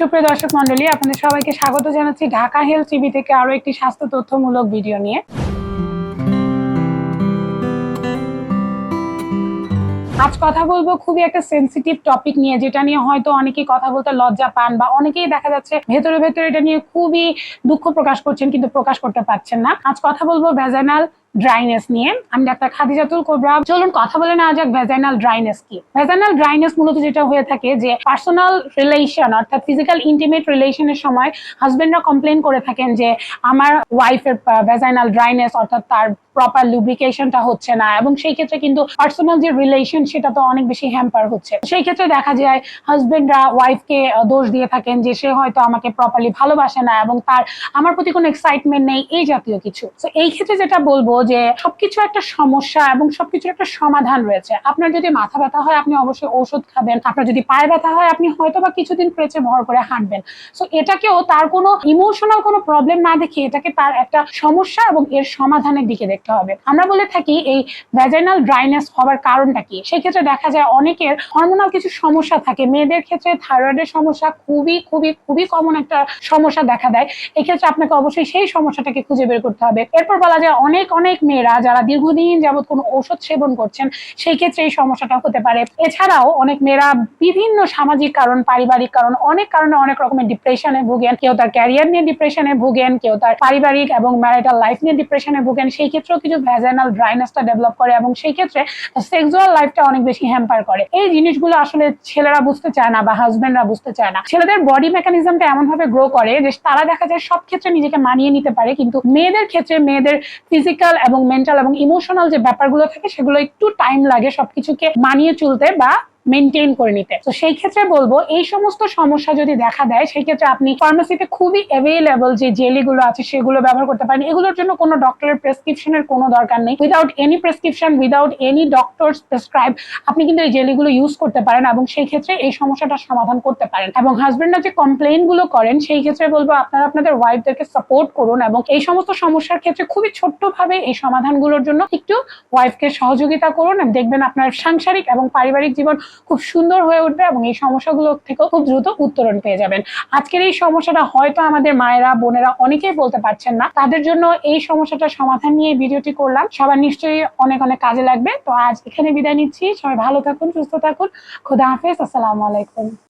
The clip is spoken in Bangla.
সুপ্রিয় দর্শক মন্ডলী আপনাদের সবাইকে স্বাগত জানাচ্ছি ঢাকা হেলথ টিভি থেকে আরও একটি স্বাস্থ্য তথ্যমূলক ভিডিও নিয়ে। আজ কথা বলব খুবই একটা সেন্সিটিভ টপিক নিয়ে, যেটা নিয়ে হয়তো অনেকেই কথা বলতে লজ্জা পান বা অনেকেই দেখা যাচ্ছে ভেতরে ভেতরে এটা নিয়ে খুবই দুঃখ প্রকাশ করছেন কিন্তু প্রকাশ করতে পারছেন না। আজ কথা বলব ভ্যাজানাল ড্রাইনেস নিয়ে। আমি ডাক্তার খাদিজাতুল কোবরা। চলুন কথা বলে নেওয়া যাক ভ্যাজাইনাল ড্রাইনেস কি। ভ্যাজাইনাল ড্রাইনেস মূলত যেটা হয়ে থাকে যে পার্সোনাল রিলেশন অর্থাৎ ফিজিক্যাল ইন্টিমেট রিলেশনের সময় হাজবেন্ডরা কমপ্লেন করে থাকেন যে আমার ওয়াইফের ভ্যাজাইনাল ড্রাইনেস অর্থাৎ তার প্রপার লুব্রিকেশনটা হচ্ছে না। এবং সেই ক্ষেত্রে কিন্তু পার্সোনাল যে রিলেশন সেটা তো অনেক বেশি হ্যাম্পার হচ্ছে। সেই ক্ষেত্রে দেখা যায় হাজবেন্ডরা ওয়াইফকে দোষ দিয়ে থাকেন যে সে হয়তো আমাকে প্রপারলি ভালোবাসে না এবং তার, আমার প্রতি কোনো এক্সাইটমেন্ট নেই, এই জাতীয় কিছু। তো এই ক্ষেত্রে যেটা বলব যে সবকিছু একটা সমস্যা এবং সবকিছুর একটা সমাধান রয়েছে। আপনার যদি মাথা ব্যথা হয়, আপনি অবশ্যই ওষুধ খাবেন। আপনার যদি পায়ে ব্যথা হয়, আপনি হয়তো বা কিছুদিন ক্রেচে ভর করে হাঁটবেন। সো এটাকেও তার কোনো ইমোশনাল কোনো প্রবলেম না দেখে এটাকে তার একটা সমস্যা এবং এর সমাধানের দিকে দেখতে হবে। আমরা বলে থাকি, এই ভ্যাজাইনাল ড্রাইনেস হওয়ার কারণটা কি? সেই ক্ষেত্রে দেখা যায় অনেকের হরমোনাল কিছু সমস্যা থাকে। মেয়েদের ক্ষেত্রে থাইরয়েডের সমস্যা খুবই খুবই খুবই কমন একটা সমস্যা দেখা দেয়। এক্ষেত্রে আপনাকে অবশ্যই সেই সমস্যাটাকে খুঁজে বের করতে হবে। এরপর বলা যায় অনেক অনেক মেয়েরা যারা দীর্ঘদিন যাবত কোনো ঔষধ সেবন করছেন, সেই ক্ষেত্রে এই সমস্যাটা হতে পারে। এছাড়াও অনেক মেয়েরা বিভিন্ন সামাজিক কারণ, পারিবারিক কারণ, অনেক কারণে অনেক রকমের ডিপ্রেশনে ভুগেন। কেউ তার ক্যারিয়ার নিয়ে ডিপ্রেশনে ভুগেন, কেউ তার পারিবারিক এবং ম্যারিটাল লাইফ নিয়ে ডিপ্রেশনে ভুগেন। সেই ক্ষেত্রেও কিছু ভ্যাজাইনাল ড্রাইনেসটা ডেভেলপ করে এবং সেই ক্ষেত্রে সেক্সুয়াল লাইফটা অনেক বেশি হ্যাম্পার করে। এই জিনিসগুলো আসলে ছেলেরা বুঝতে চায় না বা হাজবেন্ডরা বুঝতে চায় না। ছেলেদের বডি মেকানিজমটা এমন ভাবে গ্রো করে যে তারা দেখা যায় সব ক্ষেত্রে নিজেকে মানিয়ে নিতে পারে, কিন্তু মেয়েদের ক্ষেত্রে মেয়েদের ফিজিক্যাল এবং মেন্টাল এবং ইমোশনাল যে ব্যাপারগুলো থাকে, সেগুলো একটু টাইম লাগে সবকিছুকে মানিয়ে চলতে বা মেনটেন করে নিতে। তো সেই ক্ষেত্রে বলব, এই সমস্ত সমস্যা যদি দেখা দেয়, সেই ক্ষেত্রে আপনি ফার্মেসিতে খুবই অ্যাভেলেবল যে জেলিগুলো আছে, সেগুলো ব্যবহার করতে পারেন। এগুলোর জন্য কোনো ডক্টরের প্রেসক্রিপশনের কোনো দরকার নেই। Without any prescription without any doctor prescribe আপনি কিন্তু এই জেলিগুলো ইউজ করতে পারেন এবং সেই ক্ষেত্রে এই সমস্যাটার সমাধান করতে পারেন। এবং হাজবেন্ডরা যে কমপ্লেনগুলো করেন, সেই ক্ষেত্রে বলব আপনারা আপনাদের ওয়াইফদেরকে সাপোর্ট করুন এবং এই সমস্ত সমস্যার ক্ষেত্রে খুবই ছোট্ট ভাবে এই সমাধানগুলোর জন্য একটু ওয়াইফকে সহযোগিতা করুন দেখবেন আপনার সাংসারিক এবং পারিবারিক জীবন খুব সুন্দর হয়ে উঠবে এবং এই সমস্যাগুলো থেকেও খুব দ্রুত উত্তরণ পেয়ে যাবেন। আজকের এই সমস্যাটা হয়তো আমাদের মায়েরা, বোনেরা অনেকেই বলতে পারছেন না। তাদের জন্য এই সমস্যাটা সমাধান নিয়ে ভিডিওটি করলাম। সবার নিশ্চয়ই অনেক অনেক কাজে লাগবে। তো আজ এখানে বিদায় নিচ্ছি। সবাই ভালো থাকুন, সুস্থ থাকুন। খোদা হাফেজ। আসসালামু আলাইকুম।